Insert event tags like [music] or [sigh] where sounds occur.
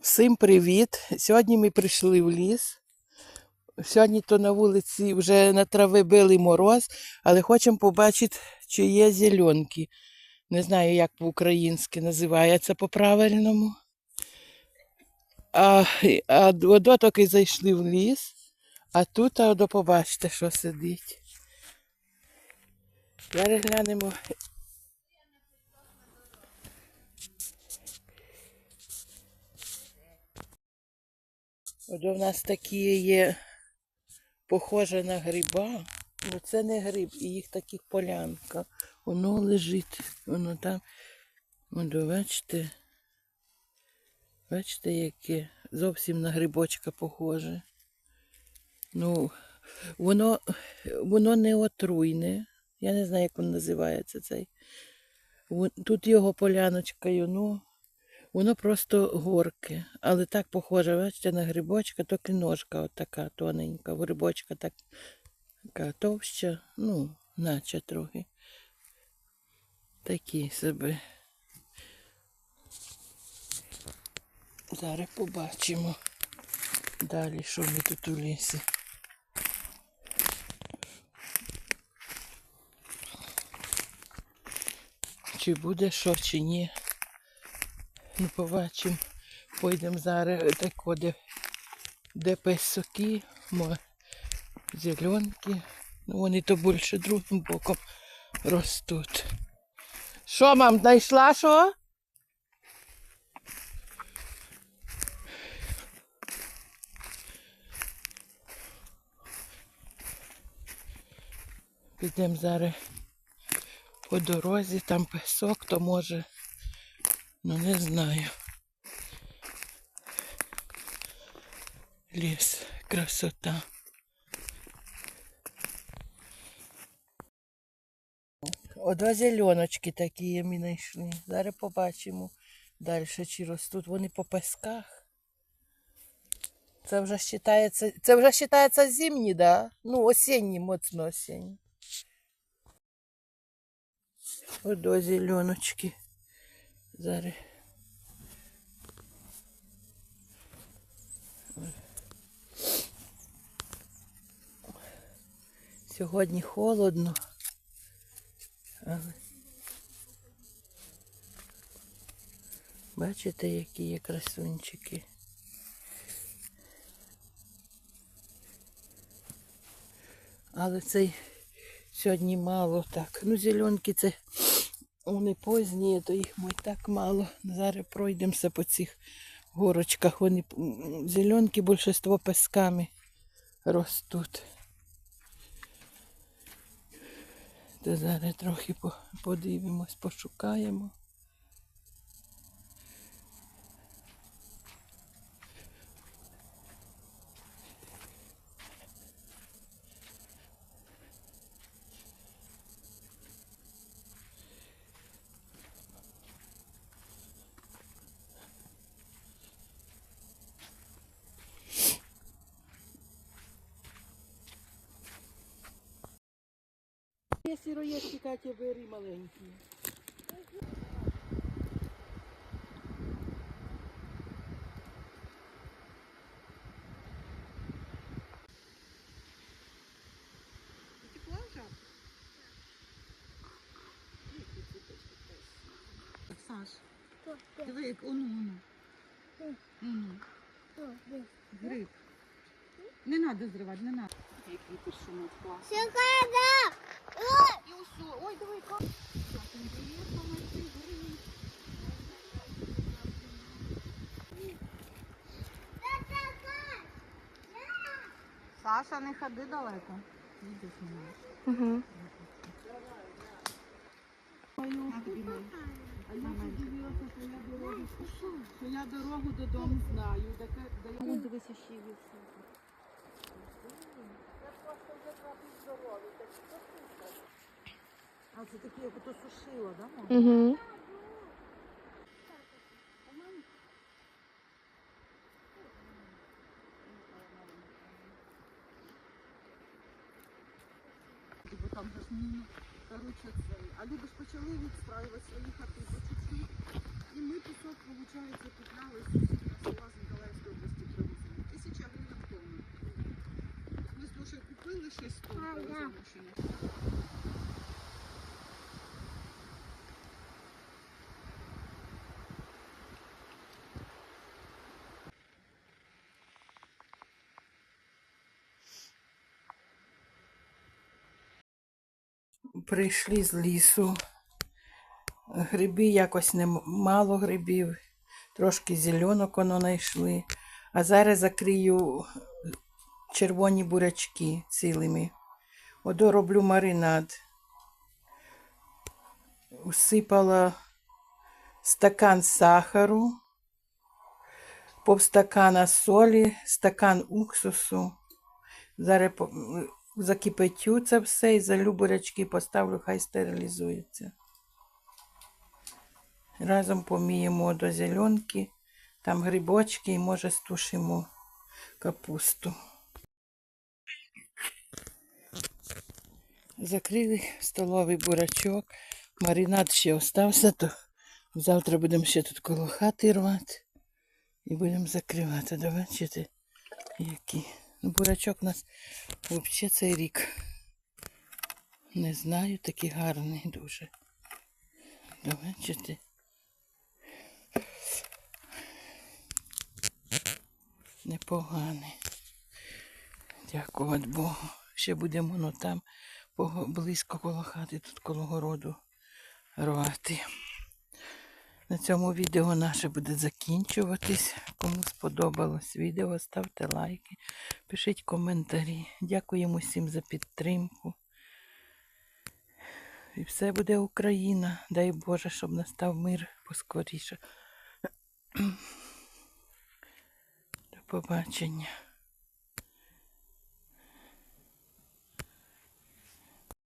Всім привіт! Сьогодні ми прийшли в ліс. Сьогодні то на вулиці вже на трави били мороз, але хочемо побачити, чи є зеленки. Не знаю, як по-українськи називається по-правильному. А, а до зайшли в ліс, а тут а, побачите, що сидить. Зараз глянемо. От у нас такі є похоже на гриба. Ну це не гриб, і їх таких полянка. Воно лежить, воно там. От, бачите. Бачите, яке зовсім на грибочка похоже. Ну, воно, воно не отруйне. Я не знаю, як він називається цей. Тут його поляночкою, ну, воно просто горке. Але так похоже, бачите, на грибочка, тільки ножка от така тоненька, грибочка так, така товща, ну, наче трохи. Такі собі. Зараз побачимо далі, що ми тут у лісі. Чи буде що, чи ні. Ну, побачимо. Пойдемо зараз тако, де, де песоки, зеленки. Ну, вони то більше другим боком ростуть. Що, мам, знайшла що? Підемо зараз по дорозі, там песок, то може, ну не знаю. Ліс, красота. О, два зеленочки такі ми знайшли. Зараз побачимо далі, чи ростуть вони по песках. Це вже вважається, це вже вважається зимні, да? Ну, осінні, моцно осінні. Ото зеленочки. Зараз. Сьогодні холодно. Але... Бачите, які є красунчики. Але цей сьогодні мало так. Ну, зеленки це вони поздні, то їх ми так мало. Зараз пройдемося по цих горочках. Вони зеленки більшість песками ростуть. То зараз трохи подивимось, пошукаємо. Є сироєшки, Катя, бери маленькі. Саш, диви, як ону. Ону. Гриб. Не треба зривати, не треба. Який ти шумить клас. І. Ой. Саша, не ходи далеко. Їдеш мене. Я що я дорогу, додому знаю. Так, да я... дивися ще є. А це такі, як сушила, да? мам? Угу. А люди ж почали відстраювати свої по чуть-чуть. І ми пісок, виходить, купляли з села з Миколаївської області привозили. Тисяча гривень тонна. Ми, слушай, купили 6 тонн. Прийшли з лісу. Грибів якось не мало грибів, трошки зеленок воно знайшли. А зараз закрию червоні бурячки цілими. Одо роблю маринад. Усипала стакан сахару, повстакана солі, стакан уксусу. Зараз закипятю це все і залю бурячки, поставлю, хай стерилізується. Разом поміємо до зеленки, там грибочки і може стушимо капусту. Закрили столовий бурачок. Маринад ще остався, то завтра будемо ще тут коло хати рвати і будемо закривати. Да, бачите, які. Бурачок у нас взагалі цей рік. Не знаю, такий гарний дуже. Бачите. Непоганий. Дякувати Богу. Ще будемо ну, там близько коло хати, тут коло городу рвати. На цьому відео наше буде закінчуватись. Кому сподобалось відео, ставте лайки, пишіть коментарі. Дякуємо всім за підтримку. І все буде Україна. Дай Боже, щоб настав мир поскоріше. [clears throat] До побачення.